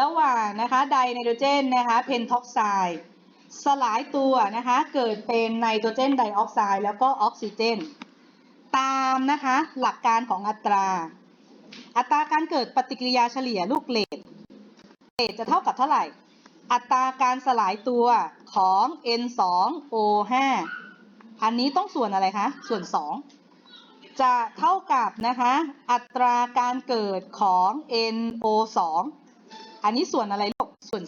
ระหว่างนะคะไดไนโตรเจนนะคะเพนท็อกไซด์สลายตัวนะคะเกิดเป็นไนโตรเจนไดออกไซด์แล้วก็ออกซิเจน ตามนะคะหลักการของอัตรา อัตราการเกิดปฏิกิริยาเฉลี่ยลูกเลดเลดจะเท่ากับเท่าไหร่ อัตราการสลายตัวของ N2O5 อันนี้ต้องส่วนอะไรคะ ส่วน 2 จะเท่ากับนะคะอัตราการเกิดของ NO2 อันนี้ส่วนอะไรลูกส่วน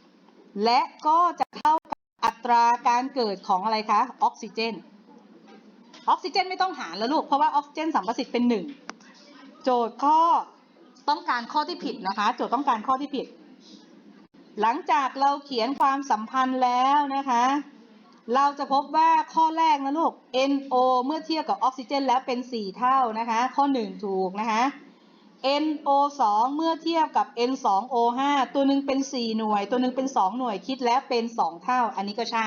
4 และก็จะเท่ากับอัตราการเกิดของอะไรคะออกซิเจน ออกซิเจนไม่ต้องหารแล้วลูก เพราะว่าออกซิเจนสัมประสิทธิ์เป็น 1 โจทย์ข้อต้องการข้อที่ผิดนะคะ โจทย์ต้องการข้อที่ผิด หลังจากเราเขียนความสัมพันธ์แล้วนะคะ เราจะพบว่าข้อแรกนะลูก NO เมื่อเทียบกับออกซิเจนแล้วเป็น 4 เท่านะคะ ข้อ 1 ถูกนะคะ NO2 เมื่อเทียบกับ N2O5 ตัวหนึ่งเป็น 4 หน่วย ตัวหนึ่งเป็น 2 หน่วยคิดแล้วเป็น 2 เท่า อันนี้ก็ใช่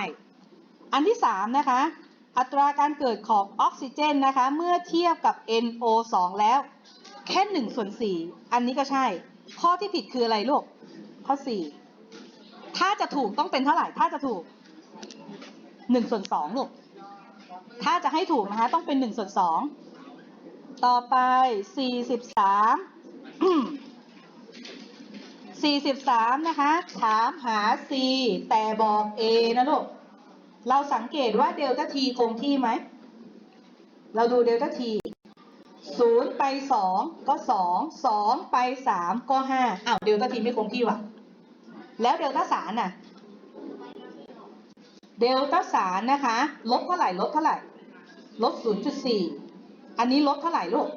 อันที่ 3 นะคะ อัตราการเกิดของออกซิเจนนะคะ เมื่อเทียบกับ NO2 แล้วแค่1ส่วน4อันนี้ก็ใช่ ข้อที่ผิดคืออะไรลูก ข้อ 4 ถ้าจะถูกต้องเป็นเท่าไหร่ ถ้าจะถูก1ส่วน2ลูก ถ้าจะให้ถูกนะคะ ต้องเป็น1ส่วน2 ต่อไป 43 43 นะคะ ถามหา C แต่บอก A นะลูก เราสังเกตว่าเดลต้า T คงที่ไหม เราดูเดลต้า T 0ไป 2 ก็ 2 2 ไป 3 ก็ 5อ้าวเดลต้า T ไม่คงที่ว่ะ แล้วเดลต้าสารน่ะ เดลต้าสารนะคะ ลบเท่าไหร่ ลบเท่าไหร่ ลบ 0.4 อันนี้ลบเท่าไหร่ลูก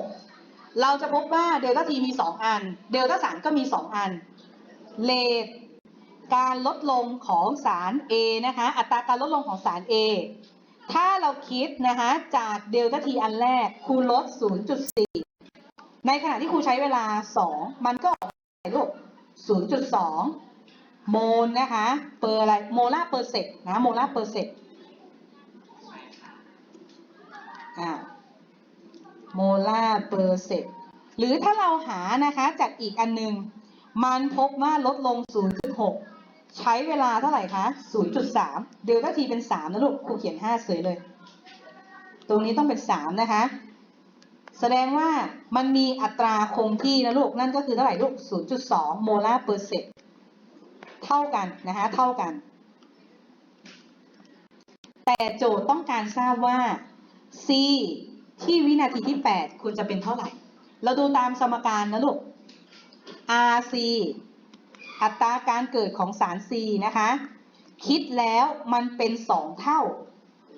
0.6 เราจะพบว่าเดลต้าทีมี 2 อัน เดลต้าสารก็มี 2 อัน เลทการลดลงของสาร A นะคะ อัตราการลดลงของสาร A ถ้าเราคิดนะคะจากเดลต้าทีอันแรกคูลด 0.4 ในขณะที่ครูใช้เวลา 2 มันก็ออกไปลูก 0.2 โมลนะคะ เปอร์อะไร โมลาร์เปอร์เซกนะ โมลาร์เปอร์เซก อ่าโมลาร์เปอร์เซกหรือถ้าเราหานะคะจากอีกอันหนึง มันพบว่าลดลง 0.6 ใช้เวลาเท่าไหร่คะ 0.3 เดลต้าทีเป็น 3 นะลูกครูเขียน 5 เสยเลย ตรงนี้ต้องเป็น 3 นะคะ แสดงว่ามันมีอัตราคงที่นะลูก นั่นก็คือเท่าไหร่ลูก 0.2 โมลาร์เปอร์เซกเท่ากันนะคะ เท่ากัน แต่โจทย์ต้องการทราบว่า C ที่วินาทีที่ 8ควรจะเป็นเท่าไหร่ เราดูตามสมการนะลูก RC อัตราการเกิดของสาร C นะคะ คิดแล้วมันเป็น 2 เท่า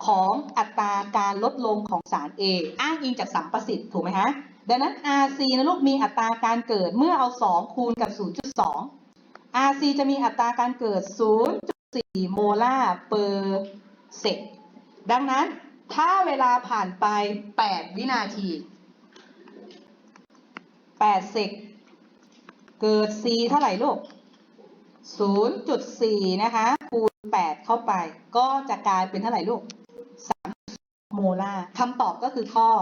ของอัตราการลดลงของสาร A อ้างอิงจากสัมประสิทธิ์ถูกไหมคะดังนั้น RC นะลูกมีอัตราการเกิดเมื่อเอา 2 คูณกับ 0.2 RC จะมีอัตราการเกิด 0.4 โมลาร์เปอร์เซกดังนั้น ถ้าเวลาผ่านไป 8 วินาที8เซกเกิด C เท่าไหร่ลูก 0.4 นะคะ คูณ 8 เข้าไป ก็จะกลายเป็นเท่าไหร่ลูก 3 โมลาร์คำตอบก็คือข้อ 4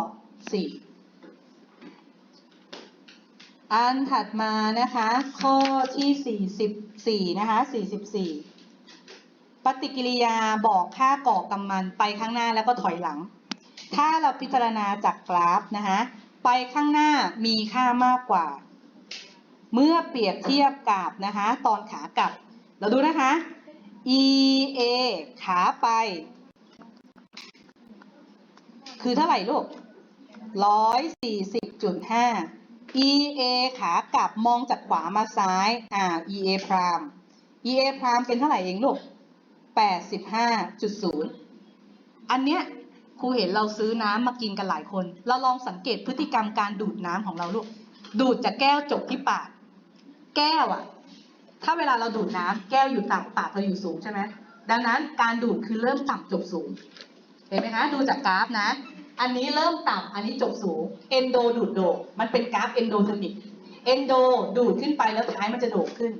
อันถัดมานะคะ ข้อที่ 44 นะคะ 44 ปฏิกิริยาบอกค่าก่อกำมันไปข้างหน้าแล้วก็ถอยหลัง ถ้าเราพิจารณาจากกราฟนะคะไปข้างหน้ามีค่ามากกว่า เมื่อเปรียบเทียบกับนะคะตอนขากลับ เราดูนะคะ EA ขาไป คือเท่าไหร่ลูก 140.5 EA ขากลับมองจากขวามาซ้าย อ่า EA พราม EA พรามเป็นเท่าไหร่เองลูก 85.0 อันเนี้ยครูเห็นเราซื้อน้ำมากินกันหลายคน เราลองสังเกตพฤติกรรมการดูดน้ำของเราลูก ดูดจากแก้วจบที่ปาก แก้วอะถ้าเวลาเราดูดน้ำแก้วอยู่ต่ำปากเราอยู่สูงใช่ไหมดังนั้นการดูดคือเริ่มต่ำจบสูง เห็นไหมคะดูจากกราฟนะ อันนี้เริ่มต่ำอันนี้จบสูง เอนโดดูดโดมันเป็นกราฟเอนโดเทอร์มิก เอนโดดูดขึ้นไปแล้วท้ายมันจะโดดขึ้น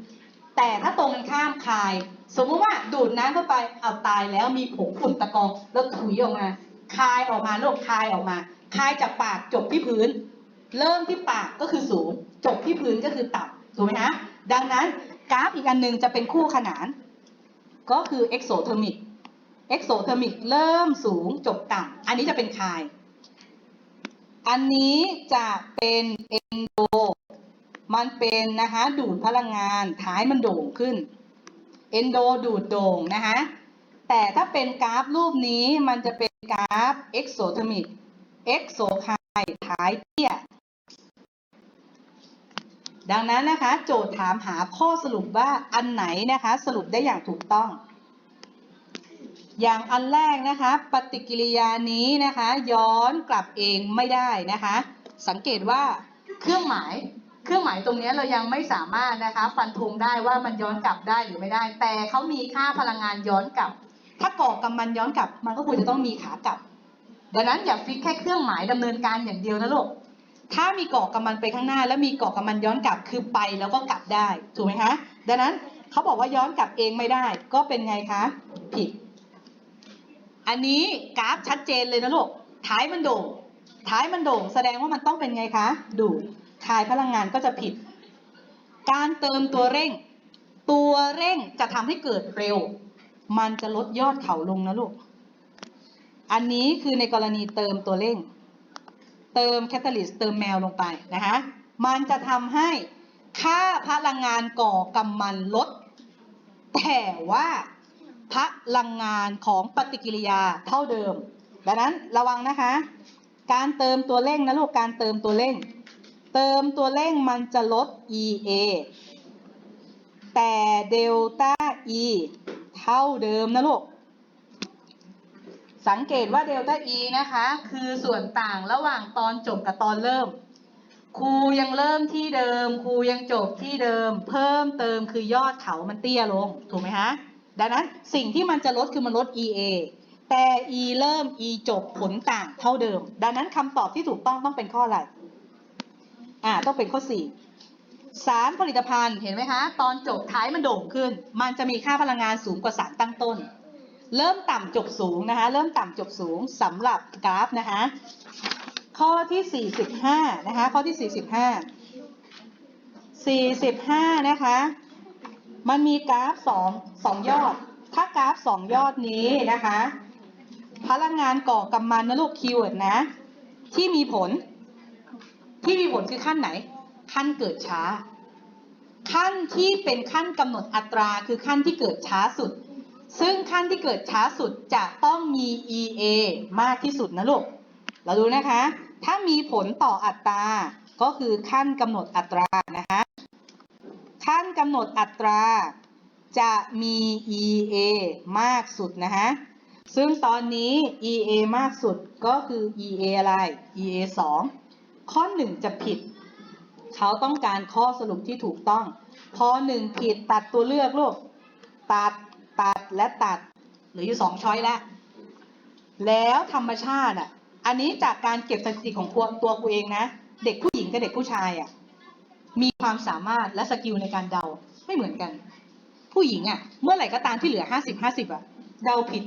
แต่ถ้าตรงกันข้ามคาย สมมติว่าดูดน้ำเข้าไปเอาตายแล้วมีผงฝุ่นตะกองแล้วถุยออกมา คายออกมาโลกคายออกมา คายจากปากจบที่พื้น เริ่มที่ปากก็คือสูง จบที่พื้นก็คือต่ำถูกไหมฮะดังนั้นกราฟอีกอันหนึ่งจะเป็นคู่ขนาน ก็คือ exothermic exothermic เริ่มสูงจบต่ำอันนี้จะเป็นคาย อันนี้จะเป็น endo มันเป็นนะคะดูดพลังงานท้ายมันโด่งขึ้น endo ดูดโด่งนะคะ แต่ถ้าเป็นกราฟรูปนี้มันจะเป็นกราฟ exothermic exo คายท้ายเตี้ย ดังนั้นนะคะ โจทย์ถามหาข้อสรุปว่าอันไหนนะคะ สรุปได้อย่างถูกต้อง อย่างอันแรกนะคะ ปฏิกิริยานี้นะคะ ย้อนกลับเองไม่ได้นะคะ สังเกตว่าเครื่องหมาย เครื่องหมายตรงนี้เรายังไม่สามารถนะคะ ฟันธงได้ว่ามันย้อนกลับได้หรือไม่ได้ แต่เขามีค่าพลังงานย้อนกลับ ถ้าก่อกำมันย้อนกลับ มันก็ควรจะต้องมีขากลับ ดังนั้นอย่าฟิกแค่เครื่องหมายดำเนินการอย่างเดียวนะลูกถ้ามีเกาะกำมันไปข้างหน้า แล้วมีเกาะกำมันย้อนกลับคือไปแล้วก็กลับได้ถูกไหมคะดังนั้นเขาบอกว่าย้อนกลับเองไม่ได้ ก็เป็นไงคะผิด อันนี้กราฟชัดเจนเลยนะลูกท้ายมันโด่งท้ายมันโด่ง แสดงว่ามันต้องเป็นไงคะดูด คายพลังงานก็จะผิด การเติมตัวเร่ง ตัวเร่งจะทำให้เกิดเร็ว มันจะลดยอดเขาลงนะลูก อันนี้คือในกรณีเติมตัวเร่ง เติมแคตาลิสต์เติมแมวลงไปนะคะ มันจะทำให้ค่าพลังงานก่อกำมันลด แต่ว่าพลังงานของปฏิกิริยาเท่าเดิม ดังนั้นระวังนะคะ การเติมตัวเร่งนะลูก การเติมตัวเร่ง เติมตัวเร่งมันจะลด EA แต่เดลต้า E เท่าเดิมนะลูก สังเกตว่าเดลต้า E นะคะ คือส่วนต่างระหว่างตอนจบกับตอนเริ่ม ครูยังเริ่มที่เดิม ครูยังจบที่เดิม เพิ่มเติมคือยอดเขามันเตี้ยลง ถูกไหมคะดังนั้นสิ่งที่มันจะลดคือมันลด EA แต่ E เริ่ม E จบผลต่างเท่าเดิม ดังนั้นคำตอบที่ถูกต้องต้องเป็นข้ออะไร อ่าต้องเป็นข้อ 4 สารผลิตภัณฑ์เห็นไหมคะ ตอนจบท้ายมันโด่งขึ้น มันจะมีค่าพลังงานสูงกว่าสารตั้งต้น เริ่มต่ำจบสูงนะคะ เริ่มต่ำจบสูงสำหรับกราฟนะคะ ข้อที่ 45 นะคะ ข้อที่ 45 45 นะคะ มันมีกราฟ2 2ยอด ถ้ากราฟ 2 ยอดนี้นะคะ พลังงานก่อกำมันนะลูกคีย์เวิร์ดนะ ที่มีผล ที่มีผลคือขั้นไหน ขั้นเกิดช้า ขั้นที่เป็นขั้นกำหนดอัตราคือขั้นที่เกิดช้าสุด ซึ่งขั้นที่เกิดช้าสุดจะต้องมี EA มากที่สุดนะลูก เราดูนะคะ ถ้ามีผลต่ออัตราก็คือขั้นกำหนดอัตรานะคะขั้นกำหนดอัตราจะมี EA มากสุดนะคะ ซึ่งตอนนี้ EA มากสุดก็คือ EA อะไร EA 2 ข้อ1จะผิด เขาต้องการข้อสรุปที่ถูกต้องพอ1ผิดตัดตัวเลือกลูก ตัด ตัดและตัด เหลืออยู่สองช้อยแล้ว แล้วธรรมชาติอะ อันนี้จากการเก็บสถิติของตัวกูเองนะ เด็กผู้หญิงกับเด็กผู้ชายอะ มีความสามารถและสกิลในการเดาไม่เหมือนกัน ผู้หญิงอะ เมื่อไหร่ก็ตามที่เหลือห้าสิบห้าสิบอะ เดาผิด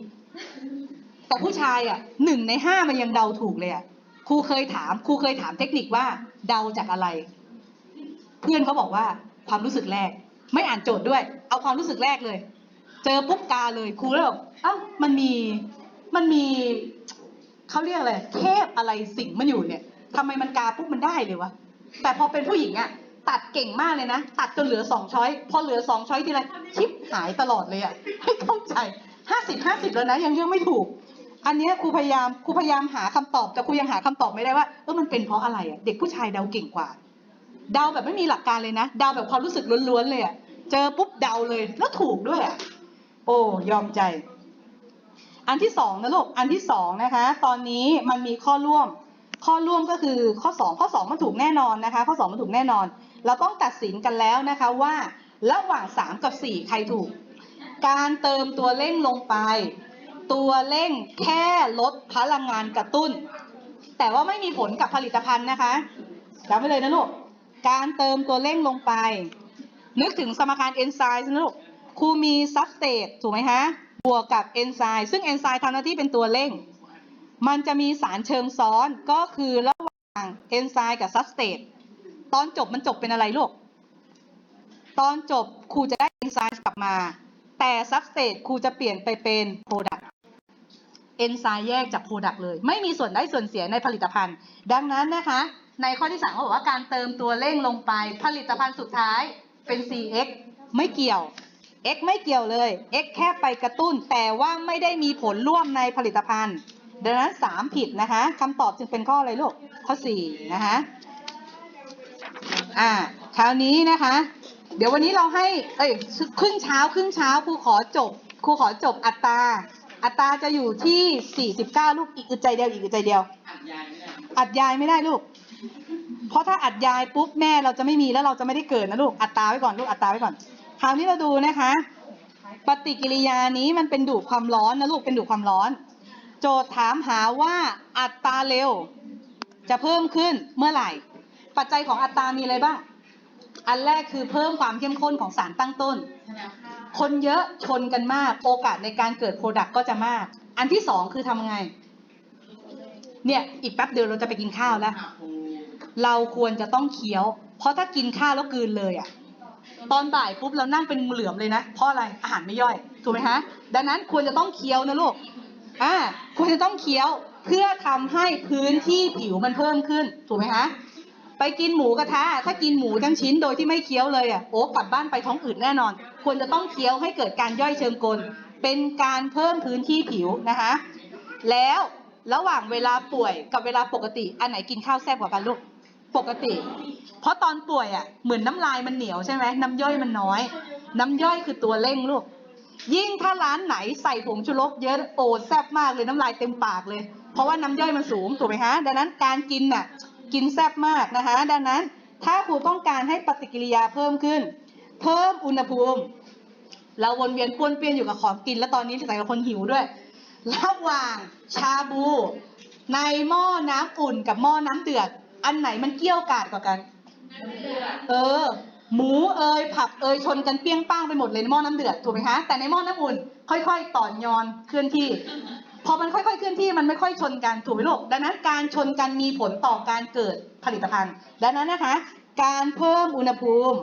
แต่ผู้ชายอะหนึ่งในห้ามันยังเดาถูกเลยอะ รูเคยถามครูเคยถามเทคนิคว่าเดาจากอะไร เพื่อนเขาบอกว่าความรู้สึกแรก ไม่อ่านโจทย์ด้วย เอาความรู้สึกแรกเลย เจอปุ๊บกาเลยครูแล้วแบบเอ้ามันมีมันมีเขาเรียกอะไรเทพอะไรสิ่งมันอยู่เนี่ยทำไมมันกาปุ๊บมันได้เลยวะแต่พอเป็นผู้หญิงอะตัดเก่งมากเลยนะ ตัดจนเหลือสองช้อยพอเหลือสองช้อยทีไรชิปหายตลอดเลยอะไม่เข้าใจห้าสิบห้าสิบแล้วนะยังเลือกไม่ถูก อันนี้ครูพยายามครูพยายามหาคำตอบแต่ครูยังหาคำตอบไม่ได้ว่าเออมันเป็นเพราะอะไรอะเด็กผู้ชายเดาเก่งกว่า เดาแบบไม่มีหลักการเลยนะเดาแบบความรู้สึกล้วนๆเลยอะเจอปุ๊บเดาเลยแล้วถูกด้วยอะโอ้ยอมใจ อันที่สองนะลูกอันที่สองนะคะ ตอนนี้มันมีข้อร่วม ข้อร่วมก็คือข้อสองข้อสองมันถูกแน่นอนนะคะ ข้อสองมันถูกแน่นอน เราต้องตัดสินกันแล้วนะคะว่าระหว่างสามกับสี่ใครถูก การเติมตัวเร่งลงไป ตัวเร่งแค่ลดพลังงานกระตุ้น แต่ว่าไม่มีผลกับผลิตภัณฑ์นะคะจำไว้เลยนะลูก การเติมตัวเร่งลงไป นึกถึงสมการเอนไซม์นะลูกครูมีซับสเตตถูกไหมคะบวกกับเอนไซม์ซึ่งเอนไซม์ทำหน้าที่เป็นตัวเร่ง มันจะมีสารเชิงซ้อนก็คือระหว่างเอนไซม์กับซับสเตตตอนจบมันจบเป็นอะไรลูก ตอนจบครูจะได้ enzyme กลับมา แต่ substrate ครูจะเปลี่ยนไปเป็น product เอนไซม์แยกจาก Product เลย ไม่มีส่วนได้ส่วนเสียในผลิตภัณฑ์ ดังนั้นนะคะ ในข้อที่สามเขาบอกว่าการเติมตัวเร่งลงไป ผลิตภัณฑ์สุดท้ายเป็น CX ไม่เกี่ยว X ไม่เกี่ยวเลย X แค่ไปกระตุ้น แต่ว่าไม่ได้มีผลร่วมในผลิตภัณฑ์ ดังนั้น 3 ผิดนะคะคำตอบจึงเป็นข้ออะไรลูก ข้อ 4 นะคะ อ่า คราวนี้นะคะ เดี๋ยววันนี้เราให้ เอ้ย ครึ่งเช้า ครึ่งเช้าครูขอจบ ครูขอจบอัตรา อัตราจะอยู่ที่49ลูกอีกอึดใจเดียวอีกอึดใจเดียวอัดยายไม่ได้ลูก เพราะถ้าอัดยายปุ๊บแม่เราจะไม่มีแล้วเราจะไม่ได้เกิดนะลูกอัตราไว้ก่อนลูกอัตราไว้ก่อน คราวนี้เราดูนะคะ ปฏิกิริยานี้มันเป็นดูดความร้อนนะลูกเป็นดูดความร้อน โจทย์ถามหาว่าอัตราเร็ว จะเพิ่มขึ้นเมื่อไหร่ ปัจจัยของอัตรามีอะไรบ้างอันแรกคือเพิ่มความเข้มข้นของสารตั้งต้น คนเยอะชนกันมาก โอกาสในการเกิดโปรดักต์ก็จะมาก อันที่สองคือทำไง เนี่ยอีกแป๊บเดียวเราจะไปกินข้าวแล้ว เราควรจะต้องเคี้ยว เพราะถ้ากินข้าวแล้วกืนเลยอะตอนบ่ายปุ๊บเรานั่งเป็นงูเหลือมเลยนะเพราะอะไรอาหารไม่ย่อยถูกไหมฮะดังนั้นควรจะต้องเคี้ยวนะลูกอ่าควรจะต้องเคี้ยวเพื่อทำให้พื้นที่ผิวมันเพิ่มขึ้นถูกไหมฮะ ไปกินหมูกระทะถ้ากินหมูทั้งชิ้นโดยที่ไม่เคี้ยวเลยอะโอ้กลับบ้านไปท้องอืดแน่นอน ควรจะต้องเคี้ยวให้เกิดการย่อยเชิงกล เป็นการเพิ่มพื้นที่ผิวนะคะ แล้วระหว่างเวลาป่วยกับเวลาปกติ อันไหนกินข้าวแซ่บกว่ากันลูกปกติ เพราะตอนป่วยอะเหมือนน้ำลายมันเหนียวใช่ไหมน้ำย่อยมันน้อย น้ำย่อยคือตัวเร่งลูก ยิ่งถ้าร้านไหนใส่ผงชูรสเยอะโอ้แซ่บมากเลยน้ำลายเต็มปากเลย เพราะว่าน้ำย่อยมันสูงถูกไหมฮะดังนั้นการกินน่ะ กินแซ่บมากนะคะ ดังนั้นถ้าครูต้องการให้ปฏิกิริยาเพิ่มขึ้น เพิ่มอุณหภูมิ เราวนเวียนป้วนเปี้ยนอยู่กับของกิน แล้วตอนนี้ใส่กับคนหิวด้วย ระหว่างชาบู ในหม้อน้ำอุ่นกับหม้อน้ำเดือด อันไหนมันเกี่ยวกาดกว่ากัน เออ หมูเอยผักเอยชนกันเปี้ยงป้างไปหมดเลยในหม้อน้ำเดือดถูกไหมคะ แต่ในหม้อน้ำอุ่น ค่อย ๆ ต่อนยอนเคลื่อนที่ พอมันค่อยๆเคลื่อนที่มันไม่ค่อยชนกันถูกไหมลูกดังนั้นการชนกันมีผลต่อการเกิดผลิตภัณฑ์ ดังนั้นนะคะ การเพิ่มอุณหภูมิ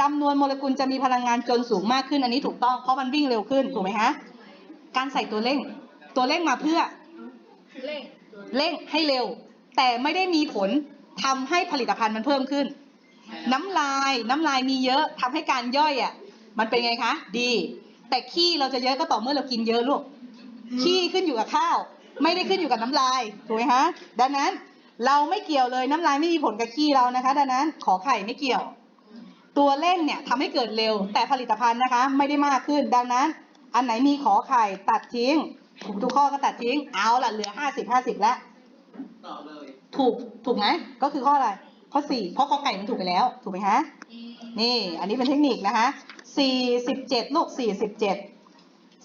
จำนวนโมเลกุลจะมีพลังงานจนสูงมากขึ้นอันนี้ถูกต้องเพราะมันวิ่งเร็วขึ้นถูกไหมคะการใส่ตัวเร่ง ตัวเร่งมาเพื่อเร่งเร่งให้เร็ว แต่ไม่ได้มีผลทำให้ผลิตภัณฑ์มันเพิ่มขึ้น น้ำลายน้ำลายมีเยอะทำให้การย่อยอะมันเป็นไงคะ ดี แต่ขี้เราจะเยอะก็ต่อเมื่อเรากินเยอะลูก ขี้ขึ้นอยู่กับข้าว ไม่ได้ขึ้นอยู่กับน้ำลายถูกไหมคะดังนั้นเราไม่เกี่ยวเลยน้ำลายไม่มีผลกับขี้เรานะคะ ดังนั้นขอไข่ไม่เกี่ยว ตัวเร่งเนี่ยทำให้เกิดเร็ว แต่ผลิตภัณฑ์นะคะ ไม่ได้มากขึ้น ดังนั้น อันไหนมีขอไข่ตัดทิ้งถูกทุกข้อก็ตัดทิ้งเอาละเหลือห้าสิบห้าสิบแล้วตอบเลยถูกถูกไหมก็คือข้ออะไรข้อสี่เพราะข้อไก่มันถูกไปแล้ว ถูกไหมคะนี่อันนี้เป็นเทคนิคนะคะสี่สิบเจ็ดลูกสี่สิบเจ็ด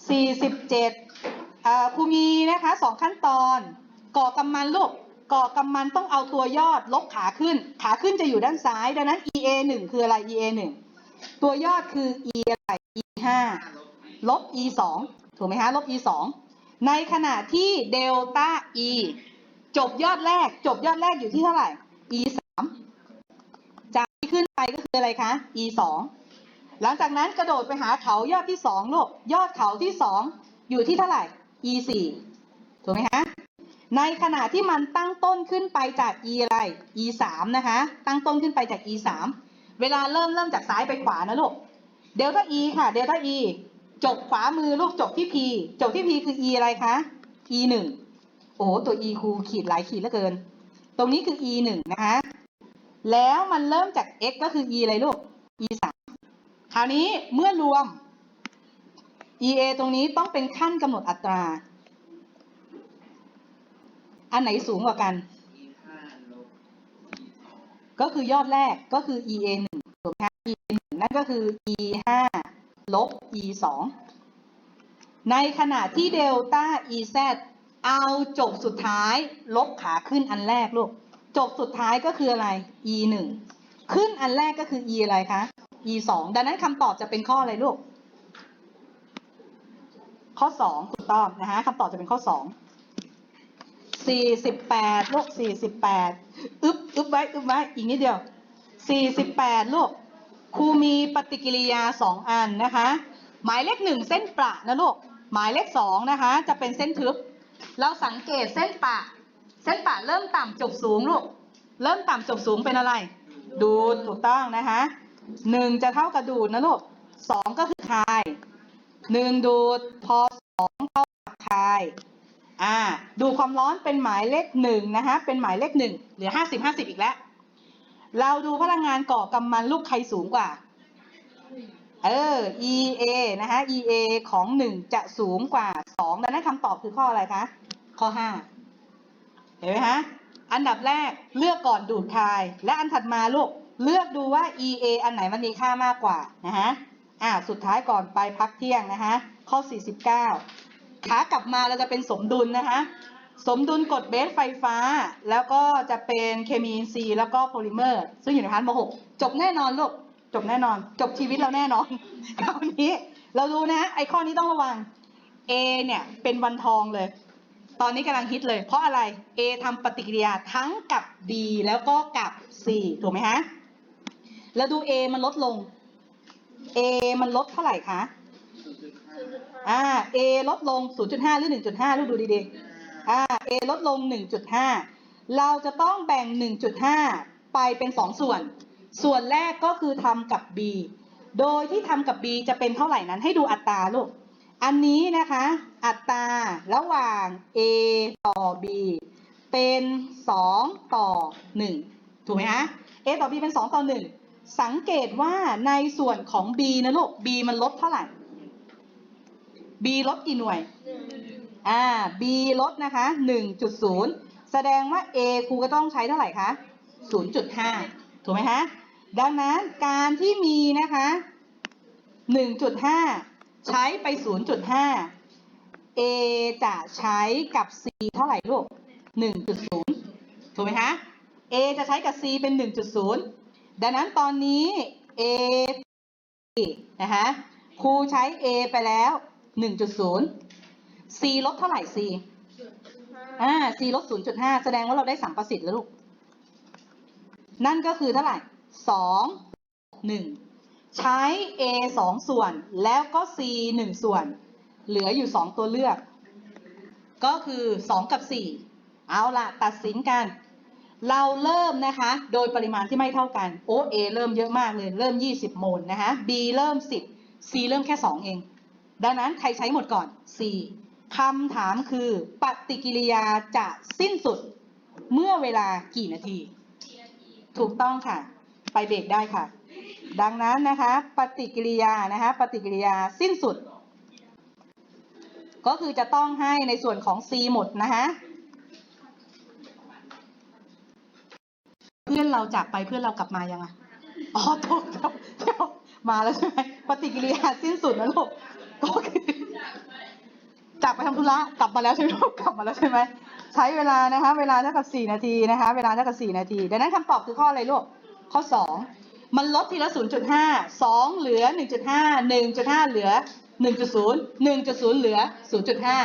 สี่สิบเจ็ดอ่า ครูมีนะคะสองขั้นตอน ก่อกำมันลูกก่อกำมันต้องเอาตัวยอดลบขาขึ้น ขาขึ้นจะอยู่ด้านซ้าย ดังนั้น EA หนึ่งคืออะไร EA หนึ่งตัวยอดคือ E อะไร E ห้าลบ e สองถูกไหมฮะลบ e สองในขณะที่เดลต้า e จบยอดแรก จบยอดแรกอยู่ที่เท่าไหร่ e สามจากที่ขึ้นไปก็คืออะไรคะ e สองหลังจากนั้นกระโดดไปหาเขายอดที่สองลูกยอดเขาที่สองอยู่ที่เท่าไหร่ e สี่ถูกไหมฮะในขณะที่มันตั้งต้นขึ้นไปจาก e อะไร e สามนะคะ ตั้งต้นขึ้นไปจาก e สามเวลาเริ่มเริ่มจากซ้ายไปขวานะลูก เดลต้า e ค่ะ เดลต้า e จบขวามือลูกจบที่ p จบที่ p คือ e อะไรคะ e หนึ่งโอ้โห ตัว e ครูขีดหลายขีดเหลือเกิน ตรงนี้คือ e หนึ่งนะคะ แล้วมันเริ่มจาก x ก็คือ e อะไรลูก e สามคราวนี้เมื่อรวม ea ตรงนี้ต้องเป็นขั้นกำหนดอัตรา อันไหนสูงกว่ากัน ก็คือยอดแรกก็คือ ea หนึ่งถูกไหมคะ ea หนึ่งนั่นก็คือ e ห้าลบ e สองในขณะที่เดลต้า e z เอาจบสุดท้ายลบขาขึ้นอันแรกลูก จบสุดท้ายก็คืออะไร e หนึ่งขึ้นอันแรกก็คือ e อะไรคะ e สองดังนั้นคำตอบจะเป็นข้ออะไรลูก ข้อสองถูกต้องนะคะคำตอบจะเป็นข้อสองสี่สิบแปดลูกสี่สิบแปดอึ๊บอึ๊บไว้อึ๊บไว้ อีกนิดเดียวสี่สิบแปดลูก ครูมีปฏิกิริยาสองอันนะคะ หมายเลขหนึ่งเส้นประนะลูก หมายเลขสองนะคะ จะเป็นเส้นทึบ เราสังเกตเส้นประเส้นประเริ่มต่ำจบสูงลูก เริ่มต่ำจบสูงเป็นอะไร ดูดถูกต้องนะคะหนึ่งจะเท่ากับดูดนะลูกสองก็คือคาย หนึ่งดูดพอสองเท่ากับคายอ่าดูความร้อนเป็นหมายเลขหนึ่งนะคะเป็นหมายเลขหนึ่งเหลือห้าสิบห้าสิบอีกแล้ว เราดูพลังงานก่อกำมันลูกใครสูงกว่า เออ EA นะคะ EA ของหนึ่งจะสูงกว่าสองดังนั้นคำตอบคือข้ออะไรคะ ข้อห้าเห็นไหมคะอันดับแรกเลือกก่อนดูดคาย และอันถัดมาลูกเลือกดูว่า EA อันไหนมันมีค่ามากกว่านะคะ อ่าสุดท้ายก่อนไปพักเที่ยงนะคะข้อ 49 ขากลับมาเราจะเป็นสมดุลนะคะ สมดุลกดเบสไฟฟ้า แล้วก็จะเป็นเคมีอินทรีย์แล้วก็โพลิเมอร์ ซึ่งอยู่ในพาร์ทม .6 จบแน่นอนลูกจบแน่นอน จบชีวิตเราแน่นอนคราวนี้เราดูนะไอข้อนี้ต้องระวัง A เนี่ยเป็นวันทองเลย ตอนนี้กำลังฮิตเลย เพราะอะไร A ทำปฏิกิริยาทั้งกับ B แล้วก็กับ C ถูกไหมฮะ แล้วดู A มันลดลง A มันลดเท่าไหร่คะ อ่า A ลดลง 0.5 หรือ 1.5 ลูกดูดีๆ อ่า A ลดลง 1.5 เราจะต้องแบ่ง 1.5 ไปเป็น 2 ส่วน ส่วนแรกก็คือทำกับ B โดยที่ทำกับ B จะเป็นเท่าไหร่นั้นให้ดูอัตราลูก อันนี้นะคะ อัตราระหว่าง A ต่อ B เป็น 2 ต่อ 1 ถูกไหมฮะ A ต่อ B เป็น 2 ต่อ 1 สังเกตว่าในส่วนของ B นะลูก B มันลดเท่าไหร่ B ลดกี่หน่วยอ่า B ลดนะคะ 1.0 แสดงว่า A ครูก็ต้องใช้เท่าไหร่คะ 0.5 ถูกไหมคะ ดังนั้นการที่มีนะคะ 1.5 ใช้ไป 0.5 A จะใช้กับ C เท่าไหร่ลูก 1.0 ถูกไหมคะ A จะใช้กับ C เป็น 1.0 ดังนั้นตอนนี้ A นะคะครูใช้ A ไปแล้ว 1.0 C ลดเท่าไหร่ C อ่า C ลด0.5 แสดงว่าเราได้สัมประสิทธิ์แล้วลูก นั่นก็คือเท่าไหร่ 2 1 ใช้ A 2 ส่วน แล้วก็ C 1 ส่วน เหลืออยู่ 2 ตัวเลือก ก็คือ 2 กับ 4 เอาละตัดสินกัน เราเริ่มนะคะ โดยปริมาณที่ไม่เท่ากัน โอ A เริ่มเยอะมากเลย เริ่ม 20 โมลนะคะ B เริ่ม 10 C เริ่มแค่ 2 เอง ดังนั้นใครใช้หมดก่อน C คำถามคือ ปฏิกิริยาจะสิ้นสุดเมื่อเวลากี่นาที ถูกต้องค่ะ ไปเบรกได้ค่ะ ดังนั้นนะคะ ปฏิกิริยานะคะ ปฏิกิริยาสิ้นสุด ก็คือจะต้องให้ในส่วนของ C หมดนะคะ เราจากไปเพื่อนเรากลับมายังอะอ๋อถูกครับเดี๋ยวมาแล้วใช่ไหมปฏิกิริยาสิ้นสุดนะลูกก็คือจากไปทำธุระกลับมาแล้วใช่ไหมลูกกลับมาแล้วใช่ไหมใช้เวลานะคะ เวลาเท่ากับสี่นาทีนะคะ เวลาเท่ากับสี่นาที ดังนั้นคำตอบคือข้ออะไรลูก ข้อสองมันลดทีละศูนย์จุดห้าสองเหลือหนึ่งจุดห้าหนึ่งจุดห้าเหลือหนึ่งจุดศูนย์หนึ่งจุดศูนย์เหลือศูนย์จุดห้า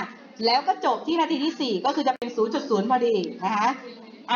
แล้วก็จบที่นาทีที่สี่ก็คือจะเป็นศูนย์จุดศูนย์พอดีนะคะ